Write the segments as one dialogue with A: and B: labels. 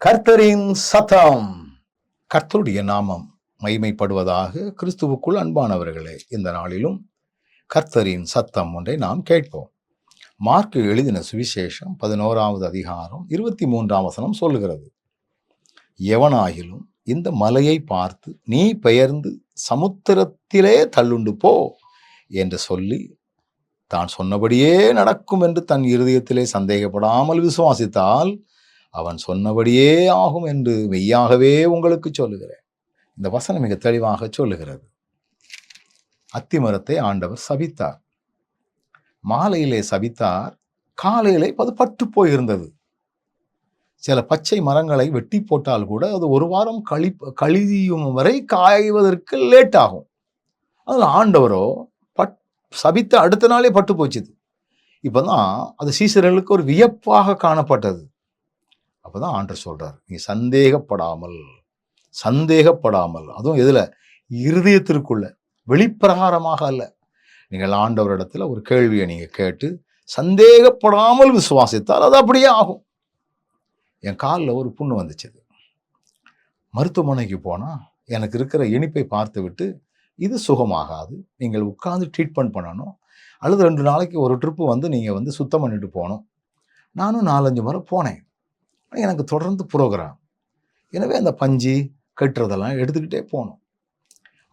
A: கர்த்தரின் சத்தம். கர்த்தருடைய நாமம் மைமைப்படுவதாக கிறிஸ்துவுக்குள் அன்பானவர்களே இந்த நாளிலும் கர்த்தரின் சத்தம் ஒன்றை நாம் கேட்போம். மார்க்கு எழுதின சுவிசேஷம் பதினோராவது அதிகாரம் இருபத்தி மூன்றாம் வசனம் சொல்லுகிறது. எவனாயிலும் இந்த மலையை பார்த்து நீ பெயர்ந்து சமுத்திரத்திலே தள்ளுண்டு போ என்று சொல்லி தான் சொன்னபடியே நடக்கும் என்று தன் இருதயத்திலே சந்தேகப்படாமல் விசுவாசித்தால் அவன் சொன்னபடியே ஆகும் என்று மெய்யாகவே உங்களுக்கு சொல்லுகிறேன். இந்த வசனம் மிக தெளிவாக சொல்லுகிறது. அத்திமரத்தை ஆண்டவர் சபித்தார். மாலையிலே சபித்தார் காலையிலே அது பட்டு போயிருந்தது. சில பச்சை மரங்களை வெட்டி போட்டால் கூட அது ஒரு வாரம் கழி கழியும் வரை காய்வதற்கு லேட் ஆகும் அதில் ஆண்டவரோ பட் சபித்த அடுத்த நாளே பட்டு போச்சுது. இப்போ தான் அது சீசர்களுக்கு ஒரு வியப்பாக காணப்பட்டது. அப்பதான் ஆண்டர் சொல்றார் நீ சந்தேகப்படாமல் சந்தேகப்படாமல். அதுவும் எதுல? இருதயத்திற்குள்ள வெளிப்பிரகாரமாக அல்ல. நீங்கள் ஆண்டவரிடத்துல ஒரு கேள்வியை நீங்க கேட்டு சந்தேகப்படாமல் விசுவாசித்தால் அது அப்படியே ஆகும். என் காலில் ஒரு புண்ணு வந்துச்சு மருத்துவமனைக்கு போனால் எனக்கு இருக்கிற இனிப்பை பார்த்து விட்டு இது சுகமாகாது நீங்கள் உட்காந்து ட்ரீட்மெண்ட் பண்ணணும் அல்லது ரெண்டு நாளைக்கு ஒரு ட்ரிப்பு வந்து நீங்கள் வந்து சுத்தம் பண்ணிட்டு போகணும். நானும் நாலஞ்சு முறை போனேன். எனக்கு தொடர்ந்து ப்ரோக்ராம் எனவே அந்த பஞ்சு கட்டுறதெல்லாம் எடுத்துக்கிட்டே போனோம்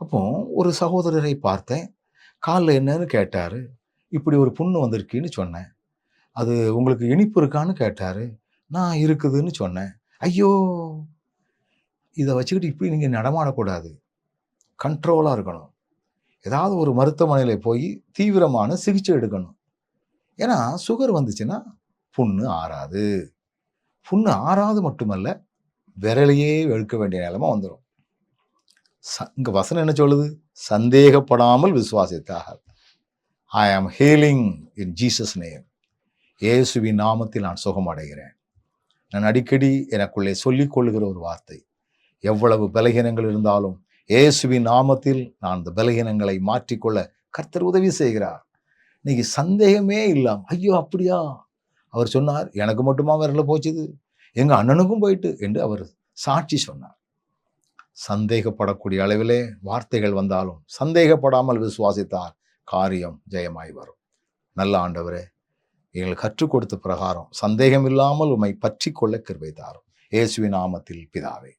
A: அப்போ ஒரு சகோதரரை பார்த்தேன். காலில் என்னன்னு கேட்டார். இப்படி ஒரு புண்ணு வந்திருக்குன்னு சொன்னேன். அது உங்களுக்கு இனிப்பு இருக்கான்னு கேட்டார். நான் இருக்குதுன்னு சொன்னேன். ஐயோ! இதை வச்சுக்கிட்டு இப்படி நீங்கள் நடமாடக்கூடாது. கண்ட்ரோலாக இருக்கணும். ஏதாவது ஒரு மருத்துவமனையில் போய் தீவிரமான சிகிச்சை எடுக்கணும். ஏன்னா சுகர் வந்துச்சுன்னா புண்ணு ஆறாது. புண்ணு ஆறாவது மட்டுமல்ல விரலையே வெளுக்க வேண்டிய நிலைமை வந்துடும் இங்க வசனம் என்ன சொல்லுது? சந்தேகப்படாமல் விசுவாசித்தாக ஐ ஆம் ஹீலிங் இன் ஜீசஸ் நேம் இயேசுவின் நாமத்தில் நான் சுகமடைகிறேன் நான் அடிக்கடி எனக்குள்ளே சொல்லிக் கொள்ளுகிற ஒரு வார்த்தை. எவ்வளவு பலகீனங்கள் இருந்தாலும் இயேசுவின் நாமத்தில் நான் அந்த பலகீனங்களை மாற்றிக்கொள்ள கர்த்தர் உதவி செய்கிறார். இன்னைக்கு சந்தேகமே இல்லாம ஐயோ அப்படியா? அவர் சொன்னார் எனக்கு மட்டுமா விரல போச்சுது? எங்கள் அண்ணனுக்கும் போயிட்டு என்று அவர் சாட்சி சொன்னார். சந்தேகப்படக்கூடிய அளவிலே வார்த்தைகள் வந்தாலும் சந்தேகப்படாமல் விசுவாசித்தார் காரியம் ஜெயமாய் வரும். நல்ல ஆண்டவரே எங்களுக்கு கற்றுக் கொடுத்த பிரகாரம் சந்தேகம் இல்லாமல் உம்மை பற்றி கொள்ள கிருபை தாரும். இயேசுவின் நாமத்தில் பிதாவே.